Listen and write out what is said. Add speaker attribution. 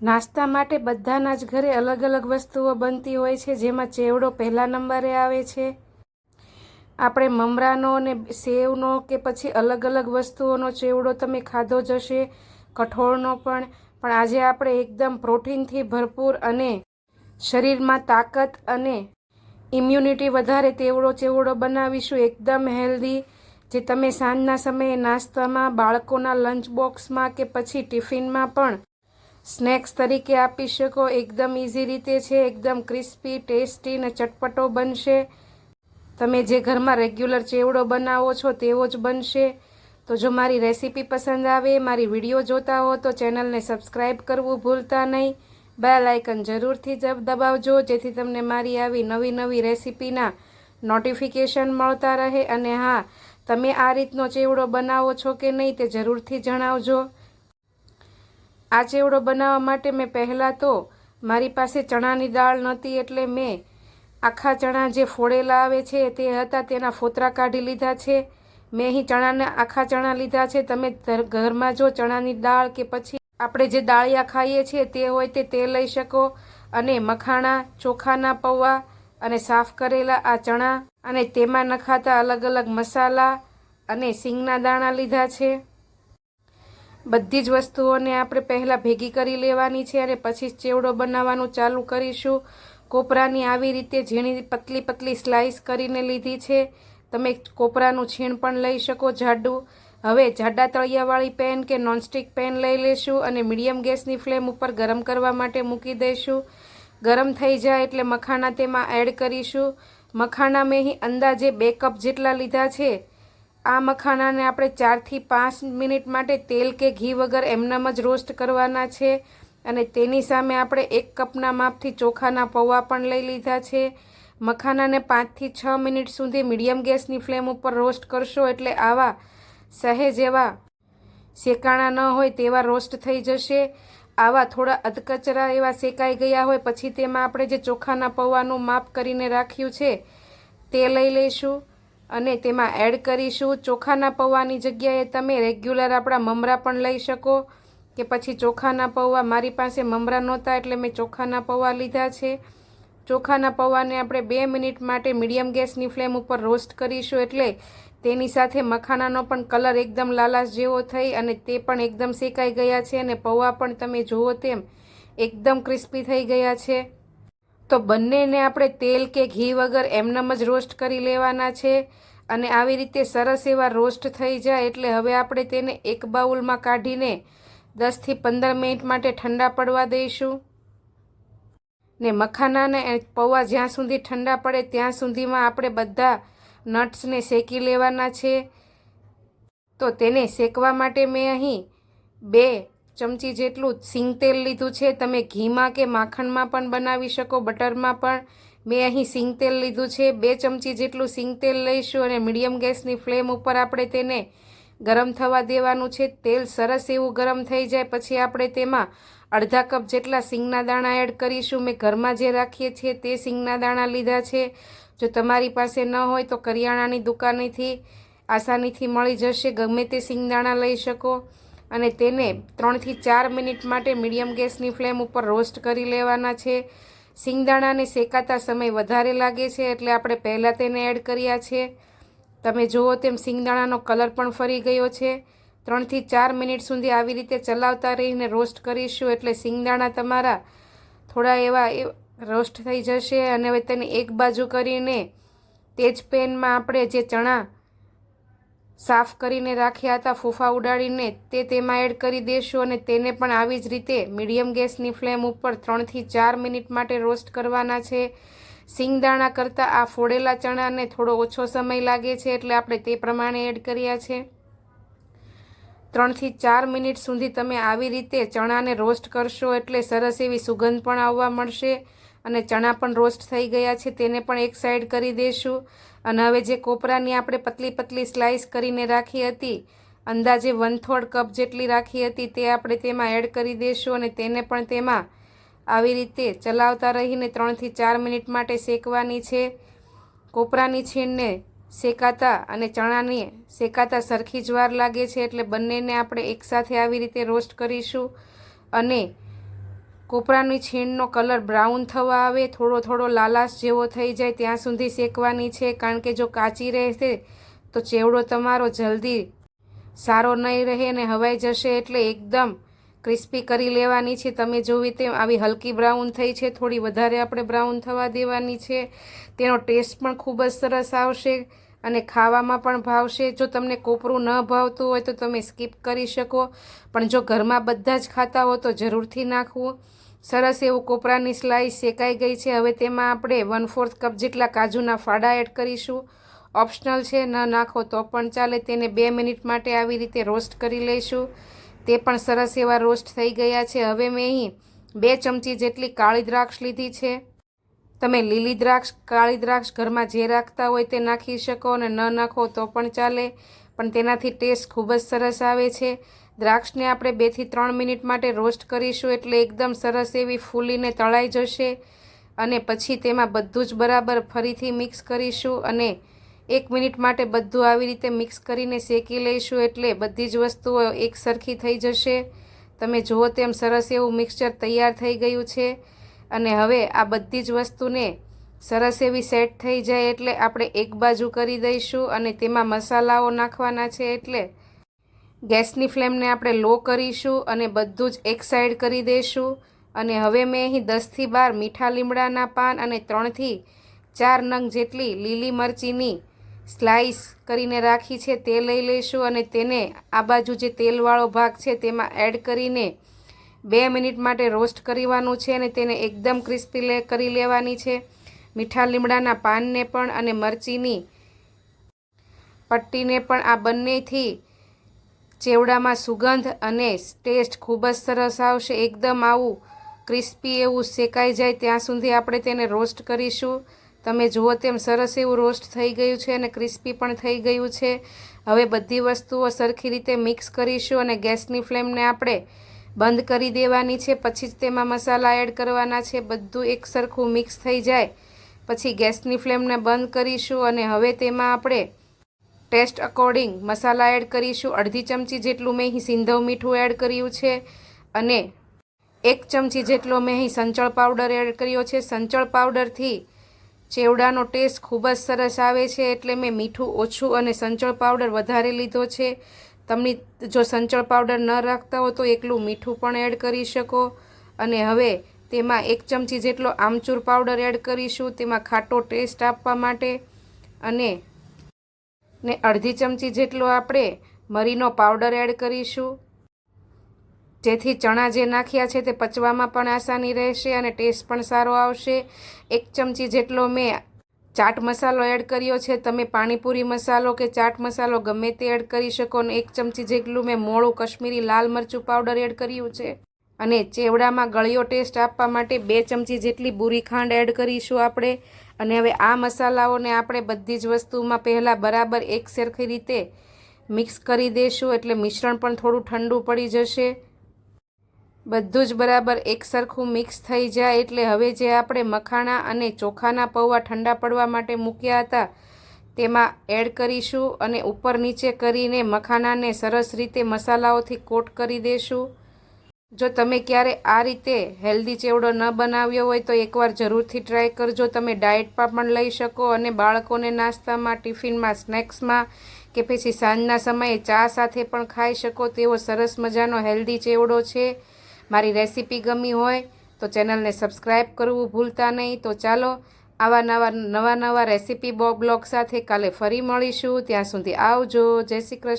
Speaker 1: નાસ્તા માટે બધાના જ ઘરે અલગ અલગ વસ્તુઓ બનતી હોય છે, જેમાં ચેવડો પહેલા નંબરે આવે છે. આપણે મમરાનો અને સેવનો કે પછી અલગ અલગ વસ્તુઓનો ચેવડો તમે ખાધો જશે કઠોળનો પણ. પણ આજે આપણે એકદમ પ્રોટીનથી ભરપૂર અને શરીરમાં તાકાત અને ઇમ્યુનિટી વધારે તેવડો ચેવડો બનાવીશું, એકદમ હેલ્ધી જે તમે સાંજના સમયે નાસ્તામાં, બાળકોના લંચ બોક્સમાં કે પછી ટિફિનમાં પણ સ્નેક્સ તરીકે આપી શકો. એકદમ ઇઝી રીતે છે, એકદમ ક્રિસ્પી, ટેસ્ટી ને ચટપટો બનશે. તમે જે ઘરમાં રેગ્યુલર ચેવડો બનાવો છો તેવો જ બનશે. તો જો મારી રેસીપી પસંદ આવે, મારી વીડિયો જોતા હો, તો ચેનલને સબસ્ક્રાઈબ કરવું ભૂલતા નહીં. બેલ આઇકન જરૂરથી દબાવજો, જેથી તમને મારી આવી નવી નવી રેસીપીના નોટિફિકેશન મળતા રહે. અને હા, તમે આ રીતનો ચેવડો બનાવો છો કે નહીં તે જરૂરથી જણાવજો. આ ચેવડો બનાવવા માટે મેં પહેલાં તો મારી પાસે ચણાની દાળ નહોતી એટલે મેં આખા ચણા જે ફોડેલા આવે છે તે હતા તેના ફોતરા કાઢી લીધા છે. મેં અહીં ચણાના આખા ચણા લીધા છે. તમે ઘરમાં જો ચણાની દાળ કે પછી આપણે જે દાળિયા ખાઈએ છીએ તે હોય તે તે લઈ શકો અને મખાણા, ચોખાના પૌવા અને સાફ કરેલા આ ચણા અને તેમાં નખાતા અલગ અલગ મસાલા અને સિંગના દાણા લીધા છે. બધી જ વસ્તુઓને આપણે પહેલાં ભેગી કરી લેવાની છે અને પછી ચેવડો બનાવવાનું ચાલુ કરીશું. કોપરાની આવી રીતે ઝીણી પતલી પતલી સ્લાઈસ કરીને લીધી છે. તમે કોપરાનું છીણ પણ લઈ શકો જાડું. હવે જાડા તળિયાવાળી પેન કે નોનસ્ટિક પેન લઈ લેશું અને મીડિયમ ગેસની ફ્લેમ ઉપર ગરમ કરવા માટે મૂકી દઈશું. ગરમ થઈ જાય એટલે મખાના તેમાં એડ કરીશું. મખાના મેં અંદાજે બે કપ જેટલા લીધા છે. આ મખાનાને આપણે ચારથી પાંચ મિનિટ માટે તેલ કે ઘી વગર એમનામ જ રોસ્ટ કરવાના છે અને તેની સામે આપણે એક કપના માપથી ચોખાના પૌવા પણ લઈ લીધા છે. મખાનાને પાંચથી છ મિનિટ સુધી મીડિયમ ગેસની ફ્લેમ ઉપર રોસ્ટ કરશો એટલે આવા સહેજ એવા શેકાણા ન હોય તેવા રોસ્ટ થઈ જશે. આવા થોડા અધકચરા એવા શેકાઈ ગયા હોય પછી તેમાં આપણે જે ચોખાના પૌવાનું માપ કરીને રાખ્યું છે તે લઈ લઈશું. અને તેમાં એડ કરીશું ચોખાના પૌવાની જગ્યાએ તમે રેગ્યુલર આપણા મમરા પણ લઈ શકો કે પછી ચોખાના પૌવા. મારી પાસે મમરા નહોતા એટલે મેં ચોખાના પૌવા લીધા છે. ચોખાના પૌવાને આપણે બે મિનિટ માટે મીડિયમ ગેસની ફ્લેમ ઉપર રોસ્ટ કરીશું એટલે તેની સાથે મખાનાનો પણ કલર એકદમ લાલાશ જેવો થઈ અને તે પણ એકદમ શેકાઈ ગયા છે અને પૌવા પણ તમે જુઓ તેમ એકદમ ક્રિસ્પી થઈ ગયા છે. તો બંનેને આપણે તેલ કે ઘી વગર એમનેમ જ રોસ્ટ કરી લેવાના છે અને આવી રીતે સરસ એવા રોસ્ટ થઈ જાય એટલે હવે આપણે તેને એક બાઉલમાં કાઢીને દસથી પંદર મિનિટ માટે ઠંડા પડવા દઈશું. ને મખાનાને પૌવા જ્યાં સુધી ઠંડા પડે ત્યાં સુધીમાં આપણે બધા નટ્સને શેકી લેવાના છે. તો તેને શેકવા માટે મેં અહીં બે ચમચી જેટલું સિંગ તેલ લીધું છે. તમે ઘીમાં કે માખણમાં પણ બનાવી શકો, બટરમાં પણ. મેં અહીં સિંગ તેલ લીધું છે. બે ચમચી જેટલું સિંગ તેલ લઈશું અને મીડિયમ ગેસની ફ્લેમ ઉપર આપણે તેને ગરમ થવા દેવાનું છે. તેલ સરસ એવું ગરમ થઈ જાય, પછી આપણે તેમાં અડધા કપ જેટલા સિંગના દાણા એડ કરીશું. મેં ઘરમાં જે રાખીએ છીએ તે સિંગના દાણા લીધા છે. જો તમારી પાસે ન હોય તો કરિયાણાની દુકાનેથી, આસાનીથી મળી જશે. ગમે તે સિંગદાણા લઈ શકો. અને તેને ત્રણથી ચાર મિનિટ માટે મીડિયમ ગેસની ફ્લેમ ઉપર રોસ્ટ કરી લેવાના છે. સિંગદાણાને શેકાતા સમય વધારે લાગે છે એટલે આપણે પહેલાં તેને એડ કર્યા છે. તમે જુઓ તેમ સિંગદાણાનો કલર પણ ફરી ગયો છે. ત્રણથી ચાર મિનિટ સુધી આવી રીતે ચલાવતા રહીને રોસ્ટ કરીશું એટલે સિંગદાણા તમારા થોડા એવા રોસ્ટ થઈ જશે અને હવે તેને એક બાજુ કરીને તે જ પેનમાં આપણે જે ચણા સાફ કરીને રાખ્યા હતા, ફૂફા ઉડાડીને તે તેમાં એડ કરી દેશું અને તેને પણ આવી જ રીતે મીડિયમ ગેસની ફ્લેમ ઉપર ત્રણથી ચાર મિનિટ માટે રોસ્ટ કરવાના છે. સિંગદાણા કરતાં આ ફોડેલા ચણાને થોડો ઓછો સમય લાગે છે એટલે આપણે તે પ્રમાણે એડ કર્યા છે. ત્રણથી ચાર મિનિટ સુધી તમે આવી રીતે ચણાને રોસ્ટ કરશો એટલે સરસ એવી સુગંધ પણ આવવા મળશે. અને ચણા પણ રોસ્ટ થઈ ગયા છે, તેને પણ એક સાઈડ કરી દઈશું અને હવે જે કોપરાની આપણે પતલી પતલી સ્લાઈસ કરીને રાખી હતી, અંદાજે વન થોર્ડ કપ જેટલી રાખી હતી, તે આપણે તેમાં એડ કરી દઈશું અને તેને પણ તેમાં આવી રીતે ચલાવતા રહીને ત્રણથી ચાર મિનિટ માટે શેકવાની છે. કોપરાની છીણને શેકાતા અને ચણાની શેકાતા સરખી જ વાર લાગે છે, એટલે બંનેને આપણે એકસાથે આવી રીતે રોસ્ટ કરીશું. અને કોપરાની છીણનો કલર બ્રાઉન થવા આવે, થોડો થોડો લાલાશ જેવો થઈ જાય, ત્યાં સુધી શેકવાની છે. કારણ કે જો કાચી રહેશે, તો ચેવડો તમારો જલ્દી સારો નહીં રહે અને હવાઈ જશે એટલે એકદમ ક્રિસ્પી કરી લેવાની છે. તમે જોવી તેમ આવી હલકી બ્રાઉન થઈ છે. થોડી વધારે આપણે બ્રાઉન થવા દેવાની છે. તેનો ટેસ્ટ પણ ખૂબ જ સરસ આવશે. અને ખાવામાં પણ ભાવશે જો તમને કોપરું ન ભાવતું હોય તો તમે સ્કીપ કરી શકો. પણ જો ઘરમાં બધા જ ખાતા હો તો જરૂરથી નાખવું. સરસ એવું કોપરાની સ્લાઈસ શેકાઈ ગઈ છે. હવે તેમાં આપણે વન ફોર્થ કપ જેટલા કાજુના ફાડા એડ કરીશું. ઓપ્શનલ છે, ન નાખો તો પણ ચાલે. તેને બે મિનિટ માટે આવી રીતે રોસ્ટ કરી લઈશું. તે પણ સરસ એવા રોસ્ટ થઈ ગયા છે. હવે મેં અહીં બે ચમચી જેટલી કાળી દ્રાક્ષ લીધી છે. તમે લીલી દ્રાક્ષ, કાળી દ્રાક્ષ ઘરમાં જે રાખતા હોય તે નાખી શકો અને ન નાખો તો પણ ચાલે. પણ તેનાથી ટેસ્ટ ખૂબ જ સરસ આવે છે. દ્રાક્ષને આપણે બેથી ત્રણ મિનિટ માટે રોસ્ટ કરીશું એટલે એકદમ સરસ એવી ફૂલીને તળાઈ જશે. અને પછી તેમાં બધું જ બરાબર ફરીથી મિક્સ કરીશું અને એક મિનિટ માટે બધું આવી રીતે મિક્સ કરીને શેકી લઈશું એટલે બધી જ વસ્તુઓ એક સરખી થઈ જશે. તમે જુઓ તેમ સરસ એવું મિક્સચર તૈયાર થઈ ગયું છે. અને હવે આ બધી જ વસ્તુને સરસ એવી સેટ થઈ જાય એટલે આપણે એક બાજુ કરી દઈશું અને તેમાં મસાલાઓ નાખવાના છે એટલે ગેસની ફ્લેમને આપણે લો કરીશું અને બધું જ એક સાઈડ કરી દઈશું. અને હવે મેં અહીં દસથી બાર મીઠા લીમડાના પાન અને ત્રણથી ચાર નંગ જેટલી લીલી મરચીની સ્લાઈસ કરીને રાખી છે તે લઈ લઈશું અને તેને આ બાજુ જે તેલવાળો ભાગ છે તેમાં એડ કરીને બે મિનિટ માટે રોસ્ટ કરવાનું છે અને તેને એકદમ ક્રિસ્પી કરી લેવાની છે. મીઠા લીમડાના પાનને પણ અને મરચીની પટ્ટીને પણ આ બંનેથી ચેવડામાં સુગંધ અને ટેસ્ટ ખૂબ જ સરસ આવશે. એકદમ આવું ક્રિસ્પી એવું શેકાઈ જાય ત્યાં સુધી આપણે તેને રોસ્ટ કરીશું. તમે જુઓ તેમ સરસ એવું રોસ્ટ થઈ ગયું છે અને ક્રિસ્પી પણ થઈ ગયું છે. હવે બધી વસ્તુઓ સરખી રીતે મિક્સ કરીશું અને ગેસની ફ્લેમને આપણે બંધ કરી દેવાની છે, પછી જ તેમાં મસાલા એડ કરવાના છે, બધું એક સરખું મિક્સ થઈ જાય. પછી ગેસની ફ્લેમને બંધ કરીશું અને હવે તેમાં આપણે ટેસ્ટ અકોર્ડિંગ મસાલા એડ કરીશું. અડધી ચમચી જેટલું મેં અહીં સિંધવ મીઠું એડ કર્યું છે અને એક ચમચી જેટલો મેં અહીં સંચળ પાવડર એડ કર્યો છે. સંચળ પાવડરથી ચેવડાનો ટેસ્ટ ખૂબ જ સરસ આવે છે, એટલે મેં મીઠું ઓછું અને સંચળ પાવડર વધારે લીધો છે. તમને જો સંચળ પાવડર ન રાખતા હો તો એકલું મીઠું પણ એડ કરી શકો. અને હવે તેમાં એક ચમચી જેટલો આમચૂર પાવડર એડ કરીશું. તેમાં ખાટો ટેસ્ટ આપવા માટે. અને ને અડધી ચમચી જેટલો આપણે મરીનો પાવડર એડ કરીશું. જેથી ચણા જે નાખ્યા છે તે પચવામાં પણ આસાની રહેશે અને ટેસ્ટ પણ સારો આવશે. એક ચમચી જેટલો મેં ચાટ મસાલો એડ કર્યો છે. તમે પાણીપુરી મસાલો કે ચાટ મસાલો ગમે તે એડ કરી શકો અને એક ચમચી જેટલું મેં મોળું કશ્મીરી લાલ મરચું પાવડર એડ કર્યું છે. અને ચેવડામાં ગળ્યો ટેસ્ટ આપવા માટે બે ચમચી જેટલી બુરી ખાંડ એડ કરીશું આપણે. અને હવે આ મસાલાઓને આપણે બધી જ વસ્તુમાં પહેલાં બરાબર એક સરખી રીતે મિક્સ કરી દઈશું એટલે મિશ્રણ પણ થોડું ઠંડુ પડી જશે. બધું જ બરાબર એકસરખું મિક્સ થઈ જાય એટલે હવે જે આપણે મખાણા અને ચોખાના પૌવા ઠંડા પડવા માટે મૂક્યા હતા, તેમાં એડ કરીશું અને ઉપર નીચે કરીને મખાનાને સરસ રીતે મસાલાઓથી કોટ કરી દઈશું જો તમે ક્યારે આ રીતે હેલ્ધી ચેવડો ન બનાવ્યો હોય તો એકવાર જરૂરથી ટ્રાય કરજો. તમે ડાયટમાં પણ લઈ શકો અને બાળકોને નાસ્તામાં, ટિફિનમાં, સ્નેક્સમાં કે પછી સાંજના સમયે ચા સાથે પણ ખાઈ શકો. તેવો સરસ મજાનો હેલ્ધી ચેવડો છે. મારી રેસીપી ગમી હોય તો ચેનલને સબસ્ક્રાઈબ કરવું ભૂલતા નહીં. તો ચાલો આવા નવા નવા નવા રેસીપી બ્લોગ સાથે કાલે ફરી મળીશું. ત્યાં સુધી આવજો. જય શ્રી કૃષ્ણ.